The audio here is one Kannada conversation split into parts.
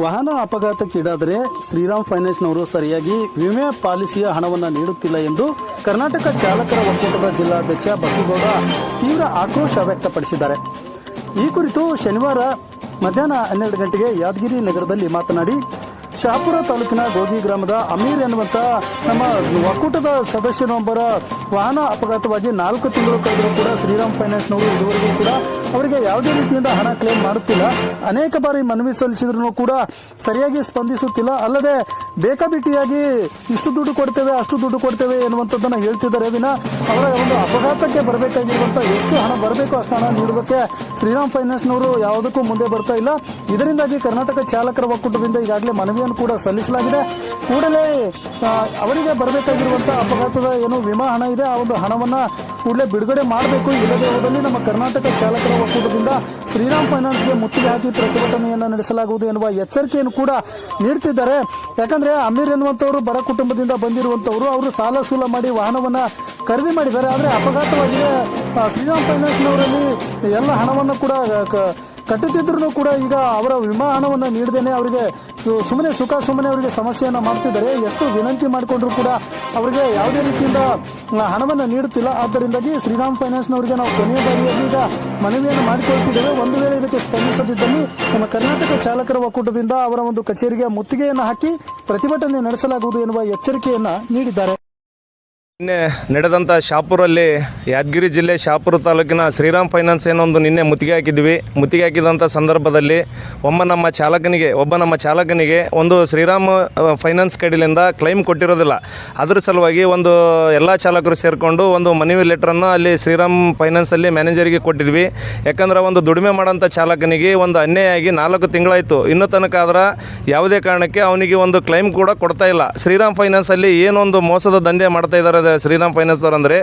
ವಾಹನ ಅಪಘಾತಕ್ಕೀಡಾದರೆ ಶ್ರೀರಾಮ್ ಫೈನಾನ್ಸ್ನವರು ಸರಿಯಾಗಿ ವಿಮೆ ಪಾಲಿಸಿಯ ಹಣವನ್ನು ನೀಡುತ್ತಿಲ್ಲ ಎಂದು ಕರ್ನಾಟಕ ಚಾಲಕರ ಒಕ್ಕೂಟದ ಜಿಲ್ಲಾಧ್ಯಕ್ಷ ಬಸವಗೌಡ ತೀವ್ರ ಆಕ್ರೋಶ ವ್ಯಕ್ತಪಡಿಸಿದ್ದಾರೆ. ಈ ಕುರಿತು ಶನಿವಾರ ಮಧ್ಯಾಹ್ನ ಹನ್ನೆರಡು ಗಂಟೆಗೆ ಯಾದಗಿರಿ ನಗರದಲ್ಲಿ ಮಾತನಾಡಿ, ಶಹಾಪುರ ತಾಲೂಕಿನ ಗೋಗಿ ಗ್ರಾಮದ ಅಮೀರ್ ಎನ್ನುವಂತ ನಮ್ಮ ಒಕ್ಕೂಟದ ಸದಸ್ಯನೊಬ್ಬರ ವಾಹನ ಅಪಘಾತವಾಗಿ ನಾಲ್ಕು ತಿಂಗಳು ಕಳೆದರೂ ಕೂಡ ಶ್ರೀರಾಮ್ ಫೈನಾನ್ಸ್ನವರು ಇದುವರೆಗೂ ಕೂಡ ಅವರಿಗೆ ಯಾವುದೇ ರೀತಿಯಿಂದ ಹಣ ಕ್ಲೇಮ್ ಮಾಡುತ್ತಿಲ್ಲ. ಅನೇಕ ಬಾರಿ ಮನವಿ ಸಲ್ಲಿಸಿದ್ರು ಕೂಡ ಸರಿಯಾಗಿ ಸ್ಪಂದಿಸುತ್ತಿಲ್ಲ. ಅಲ್ಲದೆ ಬೇಕಾಬಿಟ್ಟಿಯಾಗಿ ಇಷ್ಟು ದುಡ್ಡು ಕೊಡ್ತೇವೆ, ಅಷ್ಟು ದುಡ್ಡು ಕೊಡ್ತೇವೆ ಎನ್ನುವಂಥದ್ದನ್ನು ಹೇಳ್ತಿದ್ದಾರೆ. ವಿನ ಅವರ ಒಂದು ಅಪಘಾತಕ್ಕೆ ಬರಬೇಕಾಗಿರುವಂಥ ಎಷ್ಟು ಹಣ ಬರಬೇಕು ಅಷ್ಟು ಹಣ ನೀಡುವುದಕ್ಕೆ ಶ್ರೀರಾಮ್ ಫೈನಾನ್ಸ್ನವರು ಯಾವುದಕ್ಕೂ ಮುಂದೆ ಬರ್ತಾ ಇಲ್ಲ. ಇದರಿಂದಾಗಿ ಕರ್ನಾಟಕ ಚಾಲಕರ ಒಕ್ಕೂಟದಿಂದ ಈಗಾಗಲೇ ಮನವಿಯನ್ನು ಕೂಡ ಸಲ್ಲಿಸಲಾಗಿದೆ. ಕೂಡಲೇ ಅವರಿಗೆ ಬರಬೇಕಾಗಿರುವಂಥ ಅಪಘಾತದ ಏನು ವಿಮಾ ಹಣ ಇದೆ, ಆ ಒಂದು ಹಣವನ್ನು ಕೂಡಲೇ ಬಿಡುಗಡೆ ಮಾಡಬೇಕು. ಇಲ್ಲದೆ ಹೋದಲ್ಲಿ ನಮ್ಮ ಕರ್ನಾಟಕ ಚಾಲಕರ ಒಕ್ಕೂಟದಿಂದ ಶ್ರೀರಾಮ್ ಫೈನಾನ್ಸ್ಗೆ ಮುತ್ತಿಗೆ ಹಾಕಿ ಪ್ರತಿಭಟನೆಯನ್ನು ನಡೆಸಲಾಗುವುದು ಎನ್ನುವ ಎಚ್ಚರಿಕೆಯನ್ನು ಕೂಡ ನೀಡ್ತಿದ್ದಾರೆ. ಯಾಕಂದ್ರೆ ಅಮೀರ್ ಎನ್ನುವಂಥವರು ಬಡ ಕುಟುಂಬದಿಂದ ಬಂದಿರುವಂಥವರು, ಅವರು ಸಾಲ ಸೂಲ ಮಾಡಿ ವಾಹನವನ್ನ ಖರೀದಿ ಮಾಡಿದ್ದಾರೆ. ಆದರೆ ಅಪಘಾತವಾಗಿದೆ ಶ್ರೀರಾಮ್ ಫೈನಾನ್ಸ್ನವರಲ್ಲಿ ಎಲ್ಲ ಹಣವನ್ನು ಕೂಡ ಕಟ್ಟುತ್ತಿದ್ರು ಕೂಡ ಈಗ ಅವರ ವಿಮಾ ಹಣವನ್ನು ನೀಡದೇನೆ ಅವರಿಗೆ ಸುಮ್ಮನೆ ಸುಖ ಸುಮ್ಮನೆ ಅವರಿಗೆ ಸಮಸ್ಯೆಯನ್ನು ಮಾಡ್ತಿದ್ದಾರೆ. ಎಷ್ಟು ವಿನಂತಿ ಮಾಡಿಕೊಂಡ್ರು ಕೂಡ ಅವರಿಗೆ ಯಾವುದೇ ರೀತಿಯಿಂದ ಹಣವನ್ನು ನೀಡುತ್ತಿಲ್ಲ. ಆದ್ದರಿಂದಾಗಿ ಶ್ರೀರಾಮ್ ಫೈನಾನ್ಸ್ನವರಿಗೆ ನಾವು ಕೊನೆಯ ಬಾರಿಯಾಗಿ ಈಗ ಮನವಿಯನ್ನು ಮಾಡಿಕೊಳ್ತಿದ್ದೇವೆ. ಒಂದು ವೇಳೆ ಇದಕ್ಕೆ ಸ್ಪಂದಿಸದಿದ್ದಲ್ಲಿ ನಮ್ಮ ಕರ್ನಾಟಕ ಚಾಲಕರ ಒಕ್ಕೂಟದಿಂದ ಅವರ ಒಂದು ಕಚೇರಿಗೆ ಮುತ್ತಿಗೆಯನ್ನು ಹಾಕಿ ಪ್ರತಿಭಟನೆ ನಡೆಸಲಾಗುವುದು ಎನ್ನುವ ಎಚ್ಚರಿಕೆಯನ್ನು ನೀಡಿದ್ದಾರೆ. ನಿನ್ನೆ ನಡೆದಂಥ ಶಾಪುರಲ್ಲಿ ಯಾದಗಿರಿ ಜಿಲ್ಲೆ ಶಾಪುರ ತಾಲೂಕಿನ ಶ್ರೀರಾಮ್ ಫೈನಾನ್ಸ್ ಏನೊಂದು ನಿನ್ನೆ ಮುತ್ತಿಗೆ ಹಾಕಿದ್ವಿ. ಮುತ್ತಿಗೆ ಹಾಕಿದಂಥ ಸಂದರ್ಭದಲ್ಲಿ ಒಮ್ಮ ನಮ್ಮ ಚಾಲಕನಿಗೆ, ಒಬ್ಬ ನಮ್ಮ ಚಾಲಕನಿಗೆ ಒಂದು ಶ್ರೀರಾಮ್ ಫೈನಾನ್ಸ್ ಕಡೆಯಿಂದ ಕ್ಲೈಮ್ ಕೊಟ್ಟಿರೋದಿಲ್ಲ. ಅದರ ಸಲುವಾಗಿ ಒಂದು ಎಲ್ಲ ಚಾಲಕರು ಸೇರಿಕೊಂಡು ಒಂದು ಮನವಿ ಲೆಟ್ರನ್ನು ಅಲ್ಲಿ ಶ್ರೀರಾಮ್ ಫೈನಾನ್ಸಲ್ಲಿ ಮ್ಯಾನೇಜರಿಗೆ ಕೊಟ್ಟಿದ್ವಿ. ಯಾಕಂದ್ರೆ ಒಂದು ದುಡಿಮೆ ಮಾಡೋಂಥ ಚಾಲಕನಿಗೆ ಒಂದು ಅನ್ಯಾಯ ಆಗಿ ನಾಲ್ಕು ತಿಂಗಳಾಯಿತು. ಇನ್ನೂ ತನಕ ಆದ್ರೆ ಯಾವುದೇ ಕಾರಣಕ್ಕೆ ಅವನಿಗೆ ಒಂದು ಕ್ಲೈಮ್ ಕೂಡ ಕೊಡ್ತಾ ಇಲ್ಲ. ಶ್ರೀರಾಮ್ ಫೈನಾನ್ಸಲ್ಲಿ ಏನೊಂದು ಮೋಸದ ದಂಧೆ ಮಾಡ್ತಾ ಇದ್ದಾರೆ. ಅದು ಫೈನಾನ್ಸ್ ಫೈನಾನ್ಸ್ದವ್ರು ಅಂದರೆ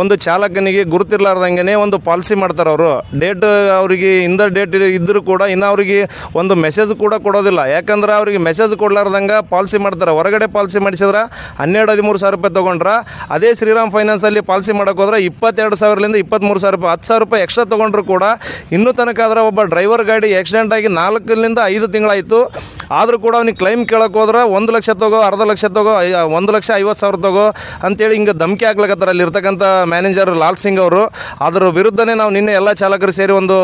ಒಂದು ಚಾಲಕನಿಗೆ ಗುರುತಿರ್ಲಾರ್ದಂಗೆ ಒಂದು ಪಾಲಿಸಿ ಮಾಡ್ತಾರೆ ಅವರು. ಡೇಟ್ ಅವರಿಗೆ ಇಂದ ಡೇಟ್ ಇದ್ದರೂ ಕೂಡ ಇನ್ನು ಅವರಿಗೆ ಒಂದು ಮೆಸೇಜ್ ಕೂಡ ಕೊಡೋದಿಲ್ಲ. ಯಾಕಂದ್ರೆ ಅವರಿಗೆ ಮೆಸೇಜ್ ಕೊಡ್ಲಾರ್ದಂಗೆ ಪಾಲಿಸಿ ಮಾಡ್ತಾರೆ. ಹೊರಗಡೆ ಪಾಲಿಸಿ ಮಾಡಿಸಿದ್ರೆ ಹನ್ನೆರಡು ಹದಿಮೂರು ಸಾವಿರ ರೂಪಾಯಿ ತೊಗೊಂಡ್ರೆ ಅದೇ ಶ್ರೀರಾಮ್ ಫೈನಾನ್ಸಲ್ಲಿ ಪಾಲಿಸಿ ಮಾಡೋಕೆ ಹೋದ್ರೆ ಇಪ್ಪತ್ತೆರಡು ಸಾವಿರದಿಂದ ಇಪ್ಪತ್ತ್ಮೂರು ಸಾವಿರ ರೂಪಾಯಿ, ಹತ್ತು ಸಾವಿರ ರೂಪಾಯಿ ಎಕ್ಸ್ಟ್ರಾ ತೊಗೊಂಡ್ರು ಕೂಡ ಇನ್ನೂ ತನಕ ಆದ್ರೆ ಒಬ್ಬ ಡ್ರೈವರ್ ಗಾಡಿ ಆಕ್ಸಿಡೆಂಟ್ ಆಗಿ ನಾಲ್ಕರಿಂದ ಐದು ತಿಂಗಳಾಯಿತು. ಆದರೂ ಕೂಡ ಅವ್ನಿಗೆ ಕ್ಲೈಮ್ ಕೇಳೋಕ್ಕೋದ್ರೆ ಹೋದ್ರೆ ಒಂದು ಲಕ್ಷ ತಗೋ, ಅರ್ಧ ಲಕ್ಷ ತಗೋ ಒಂದು ಲಕ್ಷ ಐವತ್ತು ಸಾವಿರ ತಗೋ ಅಂತೇಳಿ ಹಿಂಗೆ ಧಮಕಿ ಹಾಕ್ಲಕತ್ತಾರೆ ಅಲ್ಲಿ ಇರ್ತಕ್ಕಂಥ ಮ್ಯಾನೇಜರ್ ಲಾಲ್ ಸಿಂಗ್ ಅವರು. ಅದರ ವಿರುದ್ಧನೇ ನಾವು ನಿನ್ನೆ ಎಲ್ಲ ಚಾಲಕರು ಸೇರಿ ಒಂದು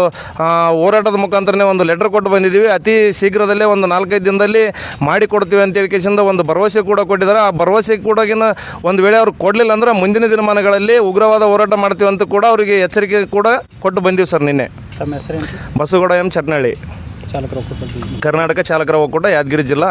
ಹೋರಾಟದ ಮುಖಾಂತರನೇ ಒಂದು ಲೆಟರ್ ಕೊಟ್ಟು ಬಂದಿದ್ದೀವಿ. ಅತಿ ಶೀಘ್ರದಲ್ಲೇ ಒಂದು ನಾಲ್ಕೈದು ದಿನದಲ್ಲಿ ಮಾಡಿಕೊಡ್ತೀವಿ ಅಂತ ಹೇಳಿಕೆಸಿಂದ ಒಂದು ಭರವಸೆ ಕೂಡ ಕೊಟ್ಟಿದ್ದಾರೆ. ಆ ಭರವಸೆ ಕೂಡ ಒಂದು ವೇಳೆ ಅವ್ರು ಕೊಡಲಿಲ್ಲ ಅಂದ್ರೆ ಮುಂದಿನ ದಿನಮಾನಗಳಲ್ಲಿ ಉಗ್ರವಾದ ಹೋರಾಟ ಮಾಡ್ತೀವಿ ಅಂತ ಕೂಡ ಅವರಿಗೆ ಎಚ್ಚರಿಕೆ ಕೂಡ ಕೊಟ್ಟು ಬಂದೀವಿ ಸರ್ ನಿನ್ನೆ. ಬಸವಗೌಡ ಎಂ ಚಟ್ನಳ್ಳಿ. ಚಾಲಕರ ಒಕ್ಕೂಟದ ಕರ್ನಾಟಕ ಚಾಲಕರ ಒಕ್ಕೂಟ ಯಾದಗಿರಿ ಜಿಲ್ಲಾ